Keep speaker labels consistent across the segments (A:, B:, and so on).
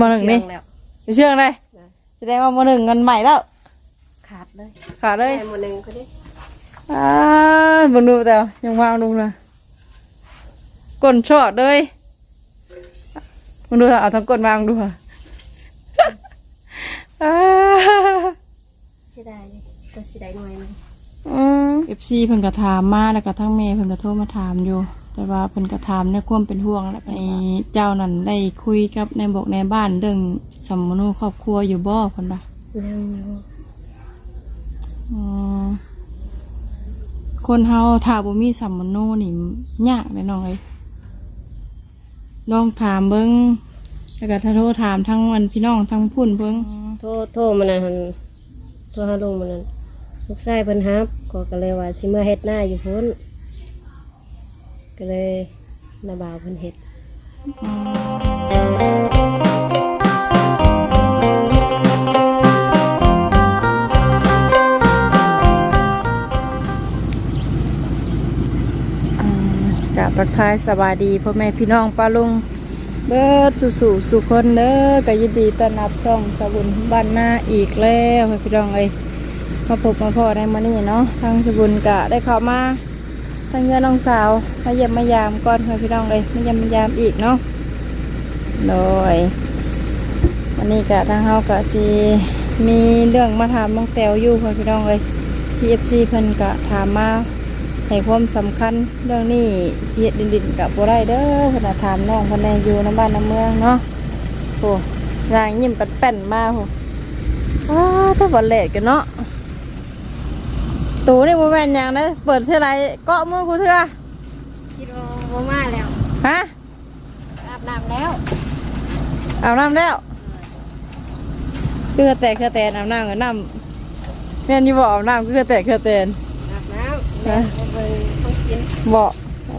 A: มหนึ่งนี่
B: เชื่อแล้ว
A: อยู่เชื่องเลยแสดงว่ามหนึ่งเงินใหม่แล้ว
B: ขาดเลย
A: ขาดเลย
B: ใช่หมดหนึ่งก็ได้
A: อ่าเบังดูแต่ยังวางดูนะก้นชอดเลยมึงดูเอาทั้งก้นวางดูค่ะอ่า
B: เสียดายเลยก็เสียดายหน่อยหนึง
A: เอฟซีเพิ่นกระถามมาแล้วก็ทั้งเมย์เพิ่นก็โทรมาถามอยู่ แต่ว่าเพิ่นกระถามในความเป็นห่วงแหละไอ้เจ้านั่นได้คุยกับในบอกในบ้านเรื่องสมมนุครอบครัวอยู่บ่เพิ่นปะ
B: เรื่องอยู่
A: อ๋อคนเฮาถ้าบ่มีสัมมโนนี่ยากแน่น้องเอ้ยลองถามเบิ่งแล้วก็ถ้าโทรถามทั้งวันพี่น้องทั้งพุ่นเบิ่ง
B: โทษโทษมันนั่นหั่นโทษหาลุงมันนั่นลูกชายเพิ่นฮับก็ก็เลยว่าสิเมื่อเฮ็ดหน้าอยู่พุ่น ก็เลยนาบ่าวเพิ่นเฮ็ด
A: อืมกะทักทายสบายดีพ่อแม่พี่น้องป้าลุงเบิดสู่สู่สุคนเด้อก็ยินดีต้อนรับช่องสบุญบ้านหน้าอีกแล้วพี่น้องเอ้ยมาพบมาพ่อได้มานี่เนาะทางสบุญกะได้เข้ามา ทางเงินน้องสาวมาเยี่ยมมายามก่อนให้พี่น้องเอ้ยมาเยี่ยมมายามอีกเนาะโดยวันนี้กะทางเฮากะสิมีเรื่องมาถามน้องแตวอยู่ให้พี่น้องเอ้ยที่เอฟซีเพิ่นกะถามมาให้ความสำคัญเรื่องนี้เสียดินดินกับบัได้เด้อเพนนะถามน้องเพนแนอยู่น้ำบ้านน้ำเมืองเนาะโอ้ยางยิ้มปัดแป้นมาโหอ้าถ้าบอลเละกันเนาะ ตูนี่โมแมนหยังนะเปิดเท่าไรเกาะมือกูเถอะ
B: คิดว่าบ่มาแล้ว
A: ฮะ
B: อาบน้ำแล้ว
A: อาบน้ำแล้วเคือแต่เคือแต่อาบน้ำกับน้ำแม่นอยี่บอกอาบน้ำเคือแต่เคือแต่
B: อาบน้ำแล้วก็เบิ่งของกิน
A: บอกโอ้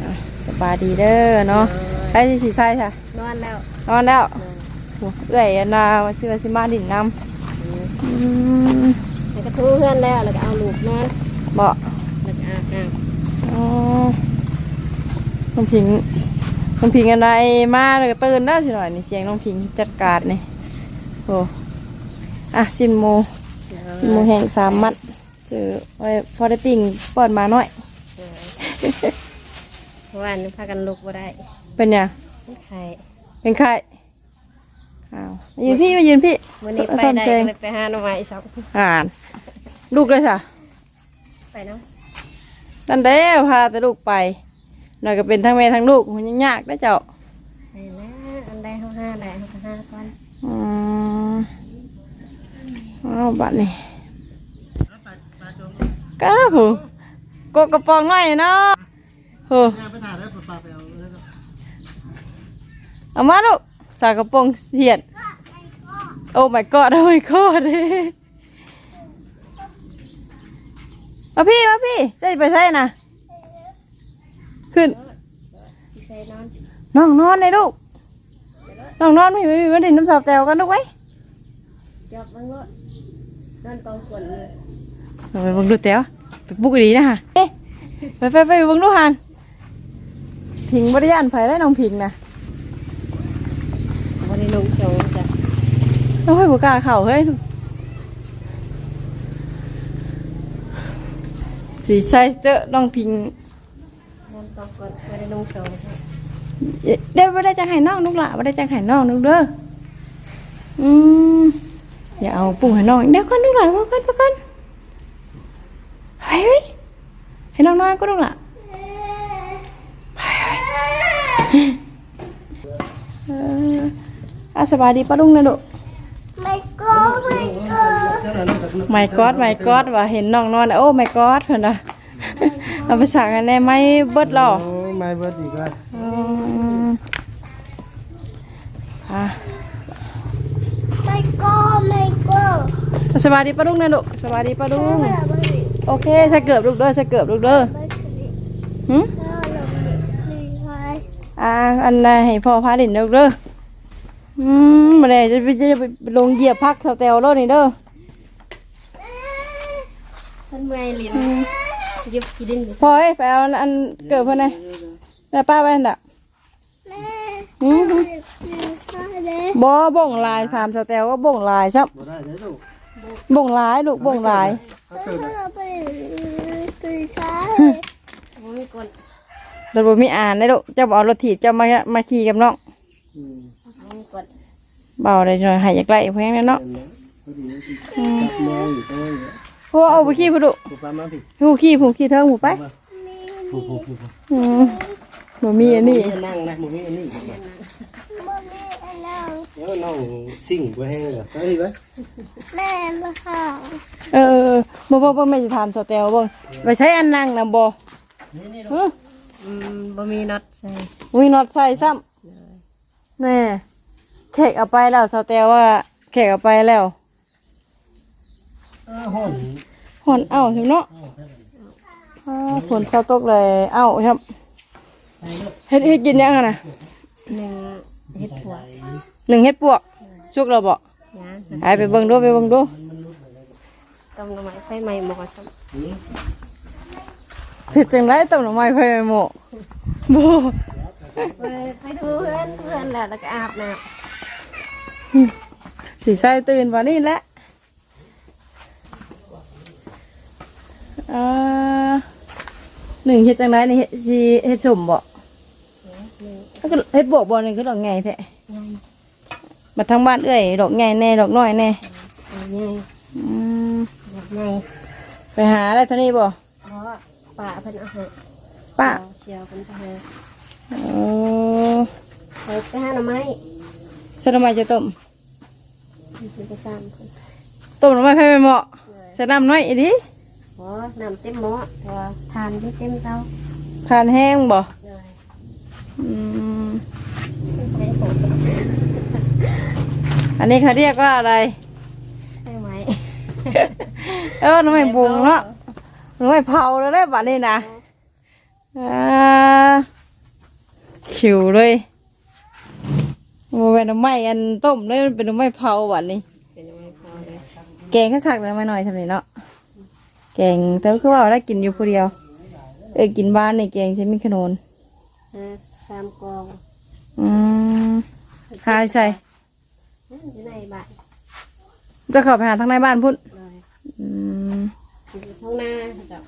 A: อะสบายดีเด้อเนาะใช่สิใช่ค่ะ
B: นอนแล้ว
A: นอนแล้ว
B: เออ
A: โอ้เอื่อยอันนาว่าชื่อว่าสิมาดินน้ำ อืม
B: แล้วก็ทูเพื่อนแล้วแล้วก็เอาลูกนอน
A: บอก
B: แล้วก็อาบน้
A: อ๋อน้องพิงน้องพิงอะไรมาเลยตื่นได้สิหน่อยนี่เสียงน้องพิงจัดการนี่โอ้อะซิมโมำซิมโมแห้งสามมัดเจอไว้พอได้ปิ่งป้อนมาหน่อย
B: เพราะว่านี่พากันลุกบ่ได้
A: เป็นยัง
B: ไข่
A: เป็นไข้อ้าวมายืนพี่มายืนพี่
B: วันนี้ไป
A: ซ่อม
B: ได้
A: เช
B: ก็
A: ง
B: เลยไปหาหน่อไม้สอง
A: อ่าน ลูกเลยจ้ะ
B: ไปเนาะ
A: นั่นเด้อพาแต่ลูกไปหน่อยก็เป็นทั้งแม่ทั้งลูกมันยังยากได้อเจ้า
B: ไปนะอันใดเขาห้าได้เขาก็ห้าก่อน
A: อืมเอาบัดนี่ก้าหูกกกระปองหน่อยเนาะโหเอามาลูกสากระโปรงเหียดโอ้ my god โอ้ my god มาพี่มาพี่จะไปใช่นะขึ้น
B: สิใส่นอน
A: น้องนอนเลยลูกน้องนอนไม่ไม่ไม่ได้น้ำสาวแตวกันลูกไว้
B: จับมันก็นอนกองฝนเลย
A: ไปเบังดูแตวไปปลุกดีนะฮะเอ๊ะไปไปไปเบังดูหันพิงบริยานไฟได้น้องพิงนะ
B: วันนี้ลงเชียวจ้ะ
A: น้องให้บุกล้าเข่าเฮ้ย สีใสเจอน้องพิง
B: นอนกองฝนวันนี้ลงเชียวจ้ะ
A: เดี๋ยวไม่ได้จะให้น้องลูกละไม่ได้จะให้น้องลูกเด้ออืมอย่าเอาปุ่ให้น้องเดี๋ยวคนลูกหลานมาคนมาคนไปเฮ้ยให้น้องนอนก็ลูกละไปเฮ้ยเอออาสบายดีป้าลุงนะลูก
C: ไม่ก็ไม่ก็
A: ไม่กอดไม่กอดว่าเห็นน้องนอนแล้วโอ้ไม่กอดเพิ่นน่ะเอาไปฉากกันแน่ไม่เบิดหรอ
D: โอ้ไม่เบิดอีกแล้ว
A: อืมอะ
C: ไม่ก็ไม่ก็
A: สบายดีป้าลุงนะลูกสบายดีป้าลุง
C: ไม่ไม่
A: โอเคใส่เกือบลูกเด้อใส่เกือบลูกเด้อ
C: ไม่เคย
A: หึ
C: ถ้าเราไม่ใช่
A: อ่าอันใดให้พ่อพาดินลูกเด้อ อืมมาเลยจะไปจะไปลงเหยียบพักสเตลโลดนี่เด้อ
B: ท่านเมื่อยลิ้นยิบขี้ดินไป
A: พอเอ้ยไปเอาอันเกิดเพิ่นไงแล้วป้าไปอันดับ
C: แม่
A: หืม
C: แม่
A: บ่บ่งลายถามสแตลว่าบ่งลายซับ
D: บ่ได้เด้อลูก
A: บ่งลายลูกบ่งลาย
D: ถ้าเกิด
C: เมื่อไปตื่นเช้า
B: บ่มีกล
A: รถบ่มีอ่านได้ลูกเจ้าบ่เอารถถีบเจ้ามามาขี่กับน้อง
D: อืม
B: บ่มีกล
A: เบาได้หน่อยให้อยากไล่แพงแน่เนาะ
D: นั่นแหละพอดีจับมองอยู่ตรงนี้
A: เพราะว่าเอาไปขี่พุ่นลูก
D: ผู้ปามาพี่
A: ผู้ขี่ผู้ขี่เทิงผู้ไป
D: ผู้ผู้ผู้
A: อืมบ่มีอันนี้
D: นั่งนะบ่มีอันนี้
C: บ่มีอันนั้น
D: เดี๋ยวน้องสิ่งบ่แห้งเลยไปดิไป
C: แม่มาหา
A: เออเออบ่บ่บ่แม่จะถามสแตลเบิ่งไปใช้อันนั่งน่ะบ่ฮึ
B: อืมบ่มีน็อตใส่
A: มีน็อตใส่ซ้ำแน่ แขกเอาไปแล้วสแตลว่าแขกเอาไปแล้ว
D: อ้าวห้อง
A: หอนเอ้าใช่เนาะอ้าวฝนเช้าตกเลย เอ้าครับเฮ็ดเฮ็ดกินยังอะนะ
B: หนึ่งเฮ็ดผัว
A: หนึ่งเฮ็ดปวกชุกเราบ่
B: ยาง
A: ไปไปเบิ่งดูไปเบิ่งดู
B: ต้มหน่อไม้ไฟใหม่หมอซ้
A: เผ็ดจังไรต้มหน่อไม้ไฟหมกบ่ำ
B: ไปไปดูเพื่อนเพื่อนแล้วแล้วก็อาบน้
A: สิใส่ตื่นวันนี้แหละอ่าหนึ่งเฮ็ดจังไรนี่เฮ็ดสิเฮ็ดสมบ่แล้วก็เฮ็ดบวกบ่นี่คือดอกไงแท้ำ
B: ใหญ่
A: บัดทางบ้านเอ้ยดอกไงแน่ดอกน้อยแน่
B: ใหญ่
A: อืม
B: แบบใหญ่
A: ไปหาได้เท่านี้บ่
B: เพราะว่าป่าเพิ่นเอาให้
A: ป้า
B: เชียวเพิ่นไปหา
A: เออ
B: ไปไปหาหน่อไม้
A: ใช่ทำไมจะต้ม
B: เพิ่นไปซ้ำเพิ่น
A: ต้มหน่อไม้ไฟไม่เหมาะใส่น้ำน้อยอีดิ
B: เพราะน้ำเต็มหม้อแต่ว่าทานที่เต็มเตา
A: ทานแห้งบ่
B: เลย
A: อืม
B: ไปผม
A: อันนี้เขาเรียกว่าอะไร
B: ได้ไหม
A: เออหน่อไม้บุงเนาะหน่อไม้เผาแล้วได้บัดนี้นะอ่าขิวเลย มันเป็นหน่อไม้อันต้มเลยมันเป็นหน่อไม้เผาบัดนี้
B: เป็นยังไงพอเลย
A: แกงคักๆเลยไม่น้อยทำนี่เนาะแกงเธอคือว่าได้กินอยู่ผู้เดียว เออกินบ้านในแกงใช่ไหมขนน
B: เออสามกอง
A: อืมหาใช่
B: นั่นอยู่ในบ้าน
A: จะเข้าไปหาทางในบ้านพุ่น
B: เลย
A: อืม
B: อยู่ท้องหน้ากับ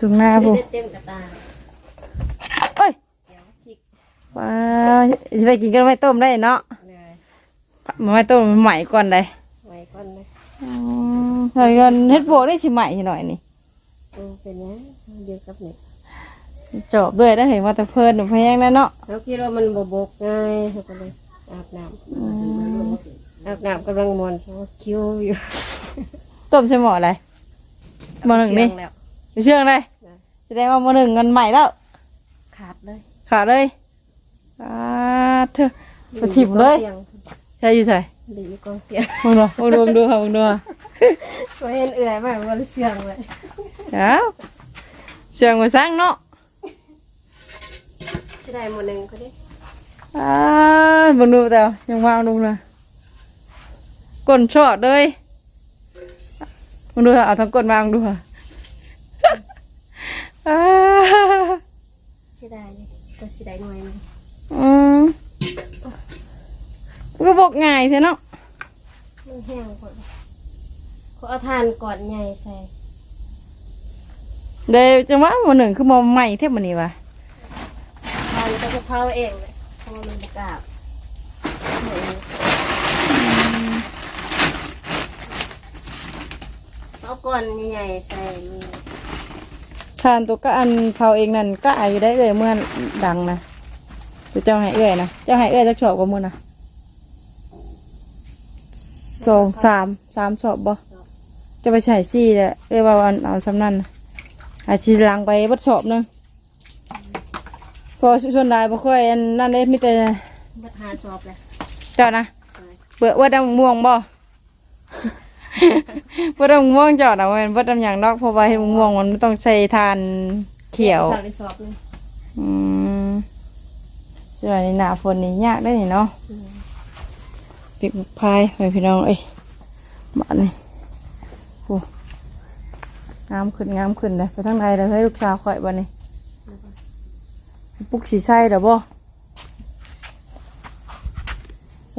A: ถึงหน้า
B: ไม่
A: พุ่น
B: ได้เต็มกระตา
A: เอ้ย
B: เดี๋ยวพริก
A: ว้าจะไปกินกันไม่ต้มได้เนาะ
B: เลย
A: มันไม่ต้มมันใหม่ก่อนเลย
B: ไว้ก่อนนะ
A: อืมหน่อยก่อนเฮ็ดโบกได้ชิใหม่หน่อยนี่
B: โอ้เป็นยังเยอะกับเนี่ย
A: จบด้วยได้เห็นว่าแต่เพลินหนูแพงแล้วเนาะ
B: เราคิดว่ามันบบกง่ายเราก็เลยอาบน้ำอาบน้ำกำลังมวนเขาคิ้วอยู่
A: ต้มใช่หมออะไรหมอหนึ่งนี่
B: เชื่อแล้ว
A: อยู่เชื่องเลยแสดงว่าหมอหนึ่งเงินใหม่แล้ว
B: ขาดเลย
A: ขาดเลย อ่าเธอมาถิ่มเลยใช่อยู่ใส่
B: หรือกองเตียง
A: มึงดูมึงดูมึงดูค่ะมึงดูค่ะ
B: ไม่เห็นเอื่อยมากมันเสียงเลย
A: เอ้าเสียงมาสร้างเนาะ
B: สิได้หมดหนึ่งก็ได้
A: อ่ามึงดูแต่ยังวางลงเลยกลนชอดเลยมึงดูค่ะเอาทั้งกลนวางดูค่ะอ่า
B: สิได้เลยก็สิได้หน่วยหนึง
A: อืมก็บอกง่ายใช่เนาะ
B: มันแห้งก่อนเขาเอาทานก่อนใหญ่ใส่
A: เดี๋ยวจังหวะหมอหนึ่งคือหมอใหม่เทพมันนี่วะ
B: ทานก็จะเผาเองเลยเพราะว่ามันประกาศเอาก่อนใหญ่ๆใส่มี
A: ทานตัวก็อันเผาเองนั่นก็อายุได้เอ่ยเมื่อดังนะ ตัวเจ้าให้เอ่ยนะเจ้าให้เอ่ยจักชอบกับมือนะสองสามสามสอบบ่จะไปใส่ซี่แหละเอ้ยว่าวันเอาสำนันน่ะอาชีลังไปบัดสอบหนึงเพอส่วนใหญ่บ่ค่อยอันนั่นเด้มีแต่
B: บัดหาชอบเลย
A: เจ้านะเบื่อว่าดำม่วงบ่ ว่าดำม่วงเจ้านะมันว่าดำอย่างดอกเพราะว่าเห็ดม่วงมันต้องใช้ทานเขียว
B: สั่งไปสอบเลย
A: อืม ส่วนนี้หนาฝนนี่ยากได้นี่เนาะปิกพายไปพี่น้องเอ้ยบ้านนี่โอ้งามขึ้นงามขึ้นเลยไปทางใดเลยเฮ้ยลูกสาวข่อยบ้านนี่ปุกสีไส้เด้อบ่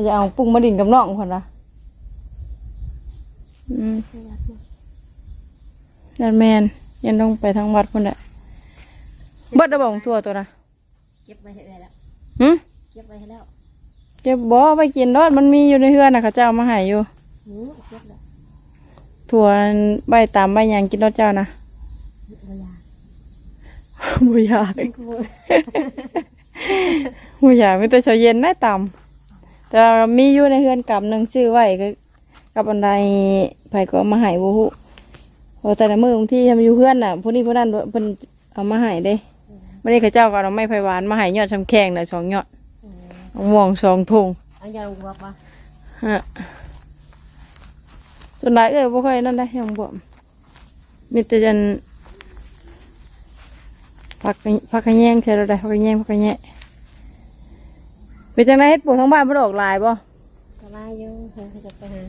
A: จะเอาปุ้งมาดินกับน้องคนละอืมนั่นแมนยังต้องไปทางวัดคนแหละเบิดระบองตัวตัวนะ
B: เก็บไว้ให้ได้แล้ว
A: หึ
B: เก็บไว้ให้แล้ว
A: เก็บบ่ไปกินรอดมันมีอยู่ในเฮือนนะเขาเจ้าเอามาให้อยู่
B: หือเก็บแล้ว
A: ถั่วใบตามใบหยางกินรอดเจ้านะ
B: บ่อยาก
A: บุยากบุยากไม่แต่เช้าเย็นได้ตำแต่ว่ามีอยู่ในเฮือนกับหนึ่งชื่อไว้ก็กับอันใดไผก็เอามาให้บ่ฮู้เพราะแต่ละมื้อบางที่ทำอยู่เฮือนน่ะผู้นี้ผู้นั้นเพิ่นเอามาให้เด้ไม่ได้เขาเจ้าก็เอาไม้ไผ่หวานมาให้ยอดชำแข็งน่ะสองยอดมะม่วงสองถุง
B: เอายาลงบวกปะ
A: ฮะส่วนหลายเอ้ยบ่ค่อยนั่นได้ยังบ่มีแต่จันผักกะผักกระแยงใช่แล้วได้ผักกระแยงผักกระแยงเป็นจังไดเฮ็ดปลูกทั้งบ้านบ่ได้ออกหลายบ่
B: กระไรอยู่เพิ่นเขาจะไปหา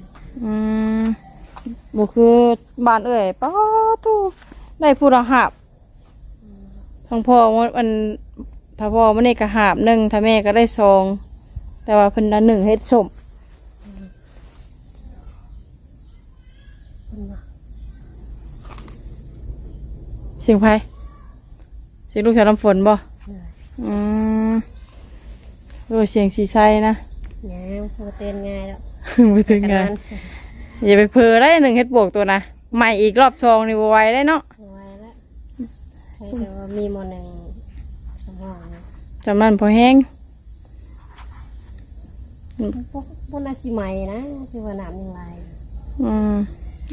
A: อืมบ่คือบ้านเอ้ยป้าตูได้ผู้ละหาบ ทั้งพ่อมันอันถ้าพ่อมันนี่ก็หาบหนึ่งถ้าแม่ก็ได้สอง แต่ว่าเพิ่นละหนึ่งเฮ็ดสม
B: เพิ่นว่า
A: เสียงไผเสียงลูกชาวน้ำฝนบ่อืมโอ้ยเสียงสีไซนะ
B: ยังพอเต้นง่ายแล้ว
A: ไปถึงไงานอย่าไปเพอได้หนึ่งเฮ็ดบวกตัวนะใหม่อีกรอบชองนี่บ่ไหวได้เนาะ
B: เอาไว้แล้ว ใช่แต่ว่ามีหมอหนึ่งสมองนะ
A: จำนั้นพอแห้ง
B: พวกพวกนาสิใหม่นะคือว่าน้ำยังไร
A: อืม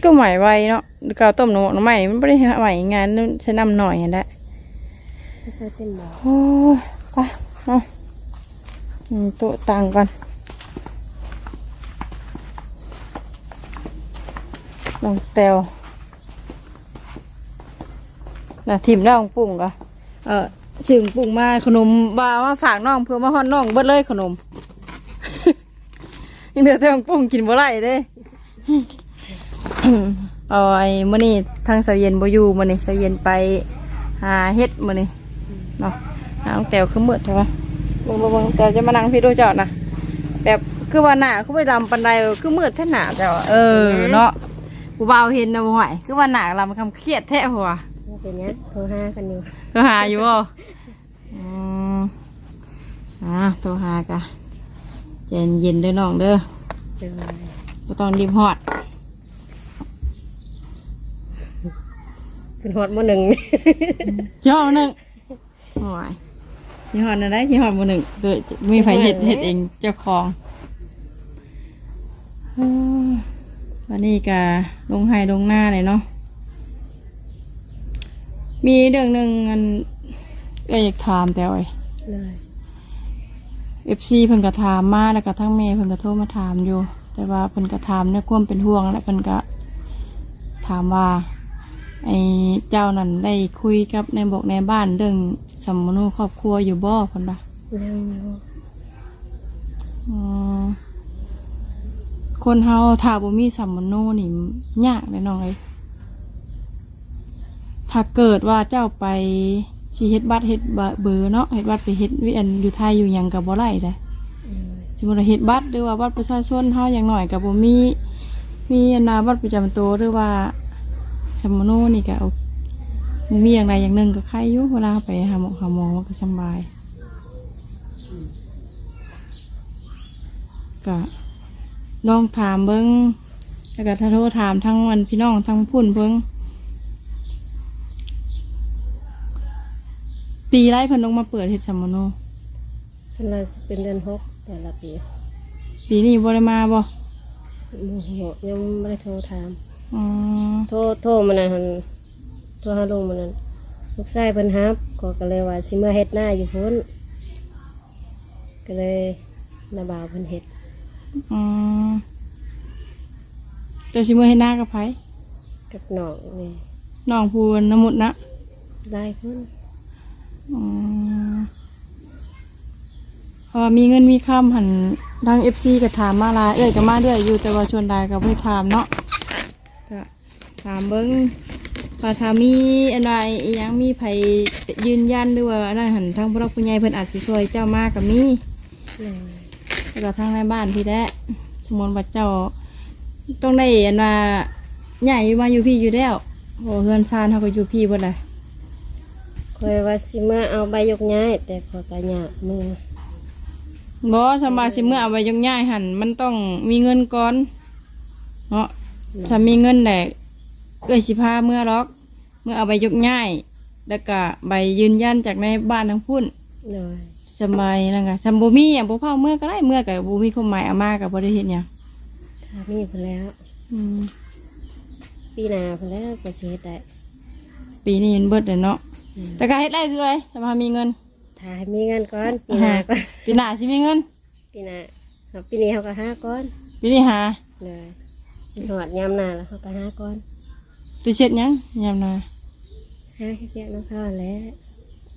A: ก็ใหม่ไวเนาะเกาต้มหนูหนูใหม่นี่มันไม่ได้ใหม่งานนั่นใช้น้ำหน่อยอย่างนั้นแหละ
B: ไม่ใช่เต็มหมอ
A: โอ้ยไปเนาะอืมตัวตังกันน้องแตว นะทีมน้องปุ่งก็เออถึงปุ่งมาขนมบาว่าฝากน้องเพื่อมาฮอนน้องเบิดเลยขนมยังเดือดแต่ของปุ่งกินบ่ไรเด้เอาไอ้มื้อนี้ทางเสาเย็นบ่อยู่มื้อนี้เสาเย็นไปหาเฮ็ดมื้อนี้เนาะหาน้องแตวคือมืดใช่ปะเบิ่งบิ่งเบิ่งแต่จะมานั่งพี่ดูจอดนะแบบคือว่าหนาคือไปดำปันไดคือมืดแท้หนาเจ้าอะเออเนาะผู้บ่าเห็นนะบ่ไหวคือว่าหนาเรามันคำเครียดแท้หัว
B: เป็นเนี้ยโทรหากันอยู่
A: โทรหาอยู่บ่อืมอ่าโทรหากะใจเย็นๆเด้อน้องเด้อ
B: เจอ
A: บ่ต้องรีบฮอด
B: เป็นฮอดหมอหนึ่ง
A: ยี่ห้อหนึ่งโอ้ยยี่ห้อนั้นได้ยี่ห้อมือหนึ่งเกิดมีไฟเห็ดเห็ดเองเจ้าของเอ้อวันนี้กะลงไห้ลงหน้าเลยเนาะ มีเรื่องหนึ่งอันก็อยากถามแต่ว่า
B: เลย
A: เอฟซีเพิ่นก็ถามมาแล้วก็ทั้งเมย์เพิ่นก็โทรมาถามอยู่ แต่ว่าเพิ่นก็ถามในความเป็นห่วงและเพิ่นก็ถามว่า ไอ้เจ้านั่นได้คุยกับในบอกในบ้านเรื่องสมมนุครอบครัวอยู่บ่เพิ่นปะ
B: ยังอยู่
A: อืมคนเฮาถ้าบ่มีสัมมโนนี่ยากเลยน้องเอ้ย ถ้าเกิดว่าเจ้าไปสิเฮ็ดบัตรเฮ็ดบะเบอร์เนาะเฮ็ดบัตรไปเฮ็ดวิอันอยู่ไทยอยู่หยังก็บ่ได้เด้
B: เออ
A: สมมุติว่าเฮ็ดบัตรหรือว่าบัตรประชาชนเฮาอย่างน้อยก็บ่มี มีอันนาบัตรประจำตัวหรือว่าสัมมโนนี่ก็เอามีอย่างใดอย่างหนึ่งก็ใครอยู่เวลาไปหาหมอหาหมอมันก็สำบายก็ลองถามเบิ้งแล้วก็ถ้าโทรถามทั้งวันพี่น้องทั้งพุ่นเบิ้ง ปีไรเพิ่นลงมาเปิดเฮ็ดสัมมโน
B: ส่วนใหญ่สิเป็นเดือนหกแต่ละปี
A: ปีนี้บ่ได้มาบ่
B: โมโหยังไม่ได้โทรถาม
A: อืม
B: โทรโทรมันนะหั่นโทรหาลุงมันนั้นลูกชายเพิ่นฮับก็ก็เลยว่าสิมาเฮ็ดหน้าอยู่พุ่นก็เลยนาบ่าวเพิ่นเฮ็ด
A: อืมเจะชิมือให้หน้ากับไผ
B: กับน้องนี่
A: น้องพูนน้ำมุดนะ
B: หลายคน
A: อืมเพราะว่ามีเงินมีคำหันทางเอฟซีก็ถามมาลายเอ้ยก็มาเรื่อยอยู่แต่ว่าชวนใดก็ไม่ถามเนาะก็ถามเบิ้งว่าถามีอะไรยังมีไผยืนยันหรือว่าอันนั้นหันทางพระผู้ใหญ่เพิ่นอาจสิช่วยเจ้ามากกับมีแล้วก็ทางในบ้านพี่แด้สมมติว่าเจ้าต้องได้อันว่าใหญ่อยู่มาอยู่พี่อยู่แล้วโอ้เฮือนซานเขาก็อยู่พี่บ่ได้
B: คอย ว่าสิมาเอาใบยกย้าย แต่ขอยก็ยากมือ
A: บ่สำบายสิเมื่อเอาไว้ยกย้ายหันมันต้องมีเงินก่อนเนาะถ้ามีเงินแหละเอ้ยสิพาเมื่อหรอก เมื่อเอาไปยกย้าย แล้วก็ใบยืนยันจากในบ้านทั้งพุ่น
B: เลย
A: สำบายนั่นก็สำบ่มีอะบ่เผาเมื่อก็ได้เมื่อก็บ่มีความหมายอามาก็บ่ได้เฮ็ดหยัง
B: ถ้ามีพอแล้ว
A: อืม
B: ปีหน้าพอแล้วก็สิเฮ็ดได้
A: ปีนี้มันเบิดแล้วเนาะ
B: อืม
A: แต่ก็เฮ็ดได้คืออะไรถ้ามามีเงิน
B: ถ้าให้มีเงินก่อนปีหน้าก่อน
A: ปีหน้าสิมีเงิน
B: ปีหน้าเอาปีนี้เขาก็ห้าก้อน
A: ปีนี้หา
B: เลยสิหอดยามหน้าแล้วเขาก็ห้าก้อน
A: จะเช็ดหยังยามหนา
B: ห้าแค่เพียงน้ำข้าวแล้ว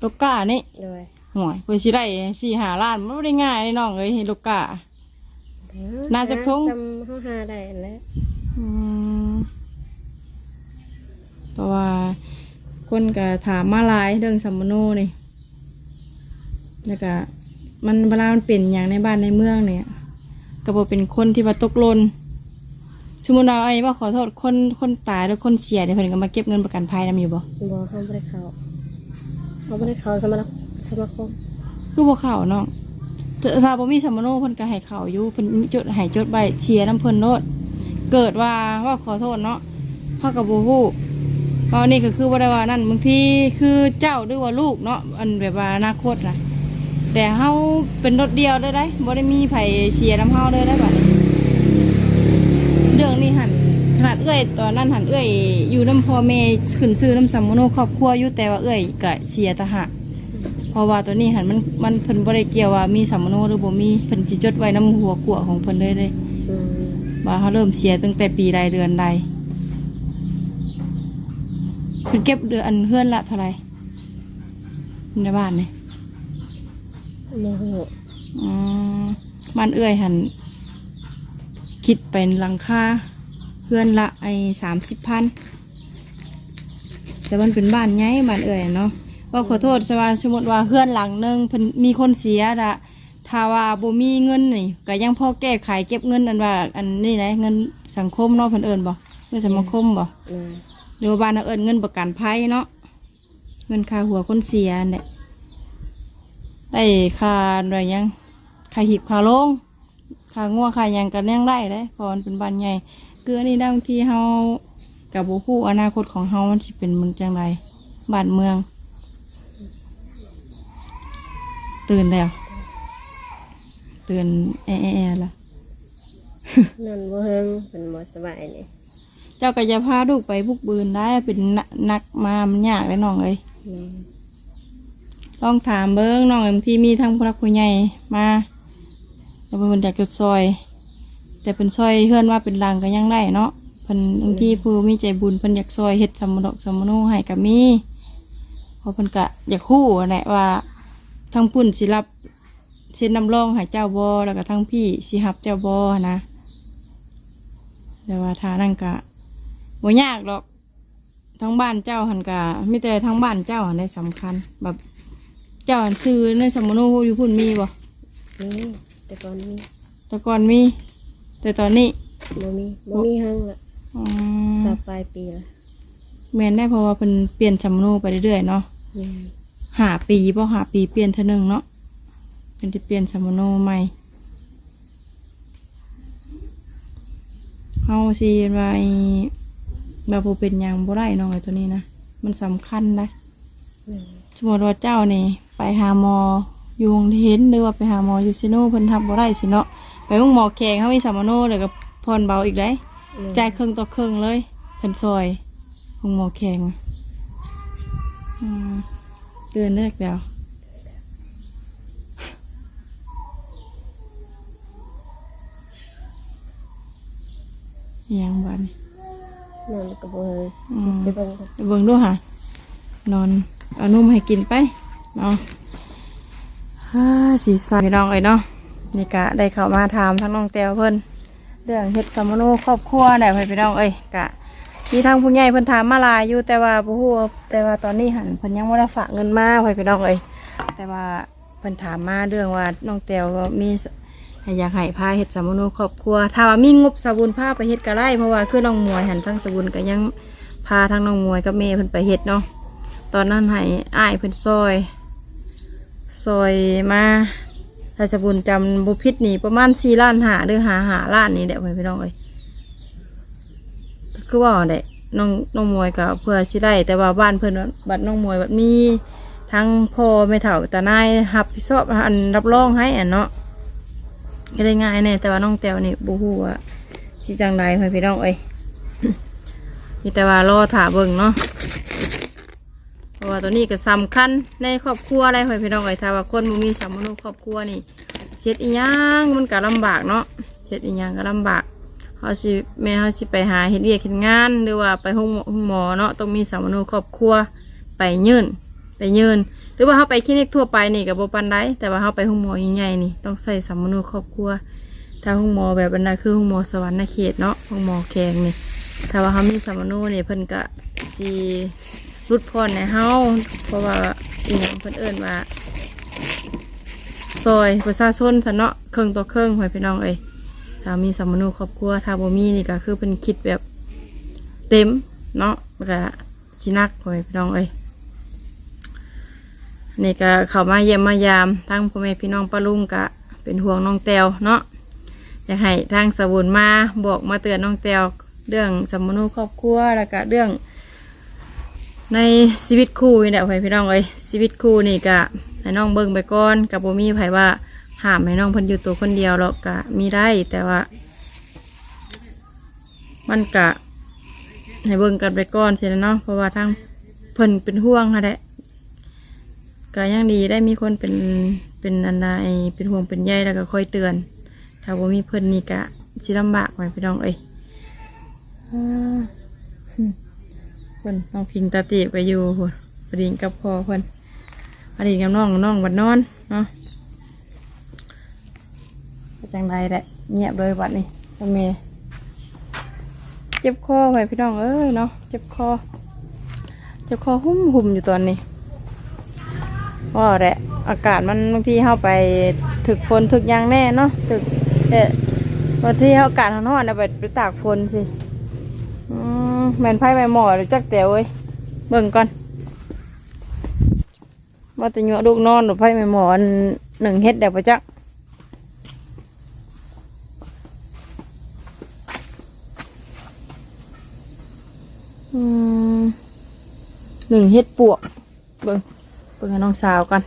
A: ลูกก้านี่
B: เลย
A: ห่วยเพื่อสิได้สี่หาล้านมันไม่ได้ง่ายเลยน้องเอ้ยเฮ็ดลูกก้าน่าจะทุ่ง
B: ซ้ำเขาหาได้แล้ว
A: อืมเพราะว่า คนก็ถามมาหลายเรื่องสัมมโนนี่แล้วก็มันเวลามันเป็นอย่างในบ้านในเมืองเนี่ยก็บอกเป็นคนที่ว่าตกหลนสมมติเราไอ้ว่าขอโทษคนคนตายแล้วคนเสียเนี่ยเพิ่นก็มาเก็บเงินประกันภัยนำอยู่บ่
B: บอกเขาไม่ได้เขาเขาไม่ได้เขาสมาคมสมาคม
A: คือบ่เข้าน้องแต่ถ้าบ่มีสัมมโนเพิ่นก็ให้เข้าอยู่เพิ่นจดให้จดใบเชียร์น้ำเพิ่นโลดเกิดว่าว่าขอโทษเนาะเฮาก็บ่ฮู้ เพราะนี่ก็คือบ่ได้ว่านั่นบางทีคือเจ้าหรือว่าลูกเนาะอันแบบว่าอนาคตนะแต่เฮาเป็นรถเดียวได้ได้บ่ได้มีไผเชียร์น้ำเฮาเลยได้บัดนี้เรื่องนี้หันขนาดเอ้อยตอนนั้นหันเอ้อยอยู่น้ำพ่อแม่ขึ้นซื้อน้ำสัมมโนครอบครัวอยู่แต่ว่าเอ้อยก็เชียร์ตะหะเพราะว่าตัวนี้หันมันมันเพิ่นบ่ได้เกี่ยวว่ามีสัมมโนหรือบ่มีเพิ่นสิจดไว้น้ำหัวกัวของเพิ่นเลยเลย
B: อืม
A: ว่าเขาเริ่มเสียตั้งแต่ปีใดเดือนใด เพิ่นเก็บเดือนอันเฮือนละเท่าไหร่ในบ้านนี่
B: โมโห
A: อืมบ้านเอื้อยหัน คิดเป็นหลังคาเฮือนละไอ้สามสิบพันแต่มันเป็นบ้านไงบ้านเอื้อยเนาะว่าขอโทษสว่าสมมติว่าเฮือนหลังหนึงเพิ่นมีคนเสียดะถ้าว่าบ่มีเงินนี่ก็ยังพอแก้ไขเก็บเงินอันว่า อันนี้นะเงินสังคมเนาะเพิ่นเอิ้นบ่เงินสมาคมบ่
B: เลย
A: หรือว่าบ้านเราเอิ้นเงินประกันภัยเนาะเงินค่าหัวคนเสียเนี่ยได้ค่าอะไรยังค่าหีบค่าโลงค่างัวค่ายังกันยังได้เลยพรบันเป็นบ้านใหญ่คืออันนี้บางที่เฮากับบุผู้อนาคตของเฮามันสิเป็นมันจังไรบ้านเมือง ตื่นแล้วตื่นแอะแอะแอะละ
B: นั่นบ่เฮงเป็นหมอสบายนี่
A: เจ้าก็จะพาลูกไปบุกบืนได้เป็นนักนักมามันยากเลยน้องเอ้ยลองถามเบิ้งน้องบางทีมีทั้งผู้รักผู้ใหญ่มาแต่เพิ่นอยากจุดซอย แต่เป็นซอยเฮือนว่าเป็นรังก็ยังได้เนาะเพิ่นบางที่ผู้มีใจบุญเพิ่นอยากซอยเฮ็ดสมมดกสมมโนให้ก็มีเพราะเพิ่นก็อยากคู่แหละว่าทั้งปุ่นสิรับเช่นนำรองให้เจ้าบอแล้วก็ทั้งพี่สิรับเจ้าบอนะแต่ว่าทานั่นก็ บ่ยากหรอกทั้งบ้านเจ้าหันกะมีแต่ทั้งบ้านเจ้าหันได้สำคัญ แบบเจ้าหันซื้อในสมโนอยู่พุ่นมีบ่
B: มีแต่ก่อนมี
A: แต่ก่อนมี แต่ตอนนี้
B: บ่มีบ่มีเฮิงละ
A: อื
B: สามบปลายปีละ
A: แมนได้เพราะว่าเป็นเปลี่ยนสมโนไปเรื่อยๆเนาะ
B: แม่น
A: หาปีเพราะหาปีเปลี่ยนเท่านึงเนาะเป็นที่เปลี่ยนสมโนใหม่เฮาสิไว้แบบบ่เป็นหยังบ่ได้เน้องไอ้ตัวนี้นะ มันสำคัญนะ
B: แม่น
A: สมมติว่าเจ้านี่ ไปหาหมออยู่โรงเห็นหรือว่าไปหาหมออยู่ซิโนเพิ่นทับบ่ได้สิเนาะ ไปห้องหมอแขงเขามีสามโนเลยก็พรเบาอีกได้
B: แม่น
A: จ่ายครึ่งต่อครึ่งเลยเพิ่นซอยห้องหมอแขงอืมเตือนแรกเดียวอิหยังบัน
B: นั่นก็บ่เฮิง
A: อืม
B: ไปเบิ่ง
A: ไปเบิ่งดูค่ะ นอนเอานุ่มให้กินไปเนาะฮ่าสีสันพี่น้องเอ้ยเนาะนี่กะได้เข้ามาถามทั้งน้องแต้วเพิ่นเรื่องเฮ็ดสมโนครอบครัวได้เพิ่นพี่น้องเอ้ยกะมีทางผู้ใหญ่เพิ่นถามมาหลายอยู่แต่ว่าบ่ฮู้ว่าแต่ว่าตอนนี้หันเพิ่นยังบ่ได้ฝากเงินมาเพิ่นพี่น้องเอ้ยแต่ว่าเพิ่นถามมาเรื่องว่าน้องแต้วก็มีให้ อยากให้พาเฮ็ดสามโนครอบครัว ถ้าว่ามีงบสบุนพาไปเฮ็ดก็ได้เพราะว่าคือน้องมวยหันทั้งสบุนก็ยังพาทั้งน้องมวยกับเมย์เพิ่นไปเฮ็ดเนาะตอนนั้นให้อ้ายเพิ่นซอยซอยมาถ้าสบุนจำบุพิษนี่ประมาณสี่ล้านหาหรือหาหาล้านนี่แหละพี่น้องเอ้ยคือว่าเด็น้องน้องมวยกับเพื่อชิได้แต่ว่าบ้านเพิ่นบัดน้องมวยแบบมีทั้งพ่อไม่เถ่าตานายรับผิดชอบอันรับรองให้อันเนาะ ก็ได้ง่ายแน่แต่ว่าน้องแต้วนี่บูฮู้ว่าสิจังไดพี่น้องเอ้ยมีแต่ว่ารอถาเบิ่งเนาะเพราะว่าตัวนี้ก็สำคัญในครอบครัวอะไรพี่น้องเอ้ยถ้าว่าคนบ่มีสามมนุษย์ครอบครัวนี่เช็ดอีหยังมันก็ลำบากเนาะเช็ดอีหยังก็ลำบากเขาสิแม่เขาสิไปหาเฮ็ดเวียกเฮ็ดงานหรือว่าไปห้องห้องหมอเนาะต้องมีสามมนุษย์ครอบครัวไปยืนไปยืน หรือว่าเขาไปคลินิกทั่วไปนี่ก็บ่ปานใดแต่ว่าเขาไปห้องหมอใหญ่ๆนี่ต้องใส่สามมนุษย์ครอบครัว ถ้าห้องหมอแบบนนั้นคือห้องหมอสวรรค์นเขตเนาะห้องหมอแขงนี่ถ้าว่าเขามีสามมนุษย์นี่เพิ่นก็สิรุดพรในเฮาเพราะว่าอีหยังเพิ่นเอิ้นว่าซอยประชาชนซะเนาะเครื่องต่อเครื่องไว้พี่น้องเอ้ยถ้ามีสามมนุษย์ครอบครัวถ้าบ่มีนี่ก็คือเพิ่นคิดแบบเต็มเนาะก็สินักไว้พี่น้องเอ้ย นี่ก็เข้ามาเยี่ยมมายามทั้งพ่อแม่พี่น้องป้าลุงก็เป็นห่วงน้องแตวเนาะอยากให้ทางสบุนมาบอกมาเตือนน้องแตวเรื่องสมนุครอบครัวแล้วก็เรื่อง ในชีวิตคู่นี่แหละพี่น้องเอ้ยชีวิตคู่นี่ก็ให้น้องเบิ่งไปก่อนกับบมีไผว่าห้ามให้น้องเพิ่นอยู่ตัวคนเดียวหรอกก็มีได้แต่ว่า มันกะให้เบิ่งกันไปก่อนสินะเนาะเพราะว่าทางเพิ่นเป็นห่วงค่ะแหละ ก็ยังดีได้มีคนเป็นเป็นอันใดเป็นห่วงเป็นใยแล้วก็คอยเตือน ถ้าว่ามีเพิ่นนี่กะสิลำบากไหมพี่น้องเอ้ยอ่าเพิ่นน้องพิงตาตีไปอยู่พุ่นปดิงกับพ่อเพิ่นปดิงกับน้องน้องบัดนอนเนาะจังไดแหละเงียบเลยบัดนี้พ่อแม่เจ็บคอไปพี่น้องเอ้ยเนาะเจ็บคอเจ็บคอหุ่มหุ่มอยู่ตอนนี้ ว่าแหละอากาศมันบางทีเข้าไปถึกฝนถึกยางแน่เนาะถึกเอ๊ะวันที่อากาศร้อนๆนะไปไปตากฝนสิอืมแมนไพ่ใบหมอหรือจักแต่เว้ยเบิ่งก่อนว่าแต่เหยอะลูกนอนหรือไพ่ใบหมออันหนึ่งเฮ็ดเดี๋ยวไปจักหนึ่งเฮ็ดปวกเบิ่ง เบิ่งน้องสาวกัน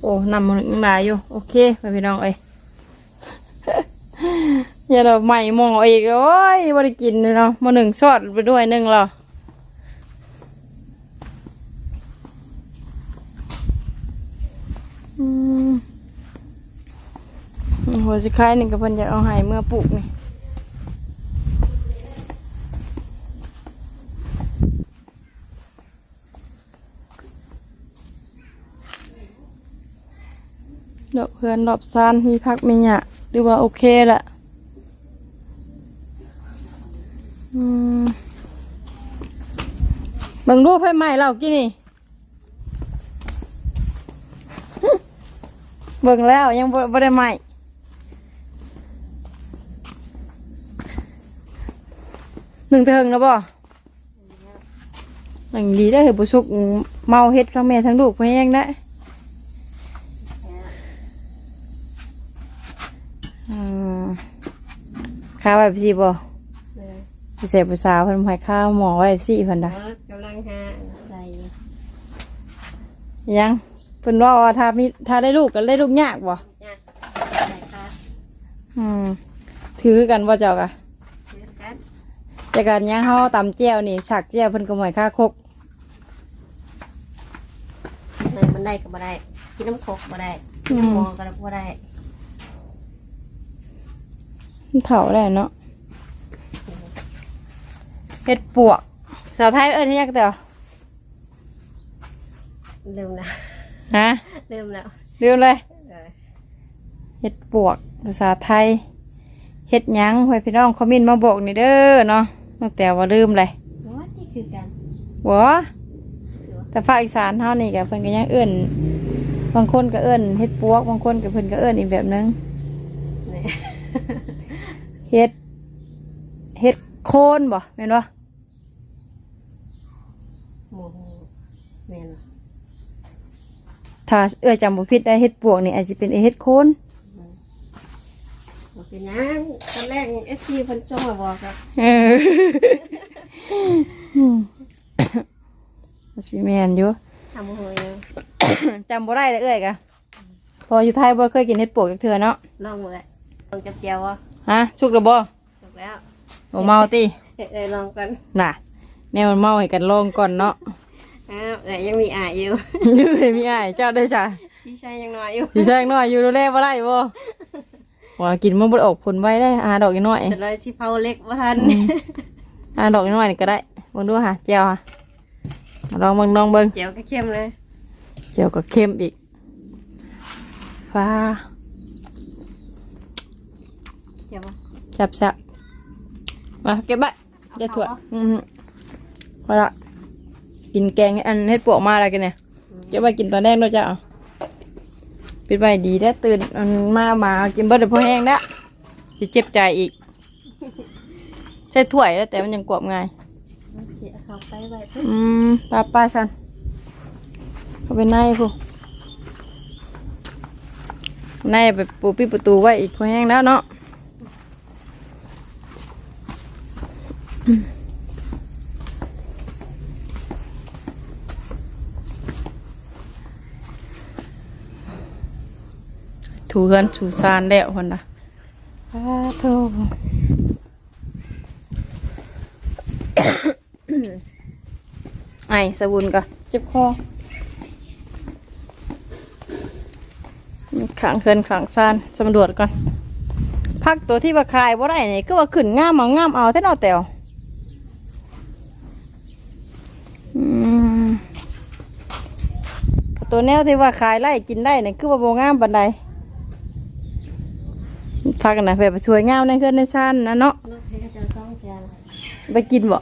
A: โอ้นำมันยังได้อยู่ โอเคไปพี่น้องเอ้ยอย่าเราใหม่มองอีกโอ้ยบริกินเนาะมาหนึ่งซอดไปด้วยหนึ่งเหรอหัวสิคล้ายหนึ่งกับพิ่นอยากเอาหายเมื่อปลูกนี่ เพื่อนดอกซานมีพักมีหยะหรือว่าโอเคแหละเบิ่งรูปให้ใหม่เรากี่นี่เบิ่งแล้วยังบ่บ่ได้ใหม่หนึ่งเทิงแล้วบ่หนึ่งดีได้เหตุบุสุกเมาเฮ็ดทั้งแม่ทั้งลูกไปยังได้ อืมข้าวแบบสิบ่พิเศษภาษาวเพิ่นให้ข้าวหมอไว้สิเพิ่นได้
B: กำลังหาใส่
A: ยังเพิ่นว่าว่าถ้ามีถ้าได้ลูกก็ได้ลูกยากบ่
B: เนี่ยใส่ค่ะ
A: อืมถือกันว่าเจ้ากะ
B: ซื้อกัน
A: แต่กันยังเฮาตำแจ้วนี่ฉักแจ้วเพิ่นก็หมายค่าคก
B: ในมันได้ก็บ่ได้กินน้ำโคกบ่ได้กินน้ำหมอก็บ่ได้
A: มันเฒ่าแล้วเนาะเฮ็ดปวกสาวไทยเอิ้นให้ยักเด้อ
B: ลืมนะ
A: ฮะ
B: ลืมแล้ว
A: ลืมเลย
B: เออ
A: เฮ็ดปวกภาษาไทยเฮ็ดหยังไว้พี่น้องคอมเมนต์มาบอกนี่เด้อเนาะตั้งแต่ว่าลืมเลย
B: ว่านี่คือกัน
A: บ่แต่ภาคอีสานเฮานี่ก็เพิ่นก็ยังเอิ้นบางคนก็เอิ้นเฮ็ดปวก บางคนก็เพิ่นก็เอิ้นอีกแบบนึง
B: แม่เลย
A: เฮ็ดเฮ็ด โคนบ่แม่นบ่
B: โมโหแม่นบ่
A: ถ้าเอ้ยจำบ่ผิดได้เฮ็ดปวกนี่อาจสิเป็นเฮ็ดโคน
B: บ่เป็นหยังตอนแรก FC เพิ่นส่งมาบอกครับ
A: เออสิแม่นอยู่
B: ทำโมโหยัง
A: จำบ่ได้เลยเอ้ยกะพออยู่ไทยบ่เคยกินเฮ็ดปวกจักเทื่อเนาะ
B: ลองมือเลยลองจับเจียววะ
A: ฮะสุกแล้วบ่
B: สุกแล้ว
A: บ่เมาติ
B: เอ้ยเอ้ยลองกัน
A: น่ะแนวมันเมาให้กันลองก่อนเนาะ
B: อ้าวเอ้ยยังมีอ่ายอยู่
A: อยู่ให้มีอ้ายเจ้าได้อจ้ะ
B: ชี้ชัยยังน้อยอยู่
A: สิแซงน้อยอยู่ดูแลบ่ได้บ่ว่ากินมันบ่ได้ออกผลไว้ได้อาดอกอีน้อย
B: จะเลยชิเผาเล็กว่าทัน
A: อาดอกอีน้อยนี่ก็ได้เบิ่งดูค่ะเจียวค่ะลองเบิ่งลองเบิ่ง
B: เจียวก็เข้มเลย
A: เจียวก็เข้มอีกฟ้า
B: เจียวปะ
A: จับจับ มาเก็บไว้จะถั่วอืมพอละกินแกงอันเฮ็ดปวกมาอะไรกันเนี่ยเก็บไว้กินตอนแรกด้วยจ้ะเอาปิดไว้ดีได้อตื่นอันมามากินเบิดเดี๋ยวพอแห้งแล้วจะเจ็บใจอีก ใช่ถ้วยแล้วแต่มันยังกวบง่าย
B: มันเสียเขาไปไว้ปุ๊บ
A: อืมป้าป้าชันเขาไปในพูในไปปูปิดประตูไว้อีกพอแห้งแล้วเนาะ ถูเฮือนถูซานแล้วคนละอ้าโธ่ไอสบุนก่อนเจ็บคอขังเคินขังซานสำรวจก่อนพักตัวที่ว่าคายว่าได้นี่ก็ว่าขึ้นง่ามเอาง่ามเอาแท่นเอาแตวอืม ตัวแนวที่ว่าคายไล่กินได้นี่คือว่าโบงามบันไดพักกันนะเพื่อไปช่วยงามในเคินในซานนะเนาะ
B: นกให้เจ้าซ่องเจียว
A: ไปกินบ่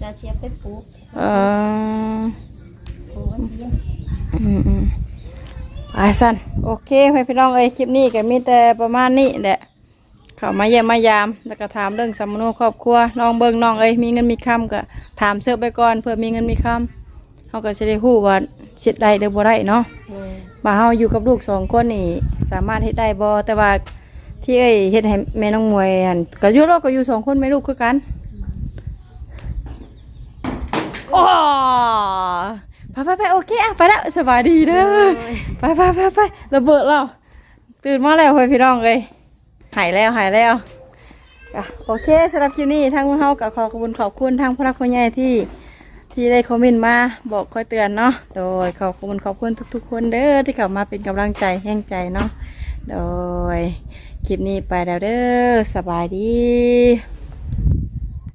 B: จะเชียบไปปลูก
A: เออ
B: ปลูกวันเดียว
A: อืมอืมไปสันโอเคไปพี่น้องเอ้ยคลิปนี้ก็มีแต่ประมาณนี้แหละเข้ามาเยี่ยมมายามแล้วก็ถามเรื่องสัมมโนครอบครัวน้องเบิ่งน้องเอ้ยมีเงินมีคำก็ถามเสื้อไปก่อนเพื่อมีเงินมีคำเขาก็จะได้ฮู้ว่า เช็ดได้หรือบ่ได้เนาะ
B: แม่
A: มาเฮาอยู่กับลูกสองคนนี่ สามารถเฮ็ดได้บ่แต่ว่าที่เอ้ยเฮ็ดให้แม่น้องมวยอันก็อยู่เราก็อยู่สองคนแม่ลูกคือกันโอ้ไปไปไปโอเคอะไปแล้วสบายดีเด้อไปไปไปไประเบิดแล้วตื่นมาแล้วเฮ้ยพี่น้องเลยหายแล้วหายแล้วอะโอเคสำหรับคลิปนี้ทางเฮากับขอขอบคุณขอบคุณทางพระคุณใหญ่ที่ ที่ได้คอมเมนต์มาบอกคอยเตือนเนาะโดยขอบคุณขอบคุณทุกๆ คนเด้อที่เข้ามาเป็นกำลังใจแห่งใจเนาะโดยคลิปนี้ไปแล้วเด้อสบายดี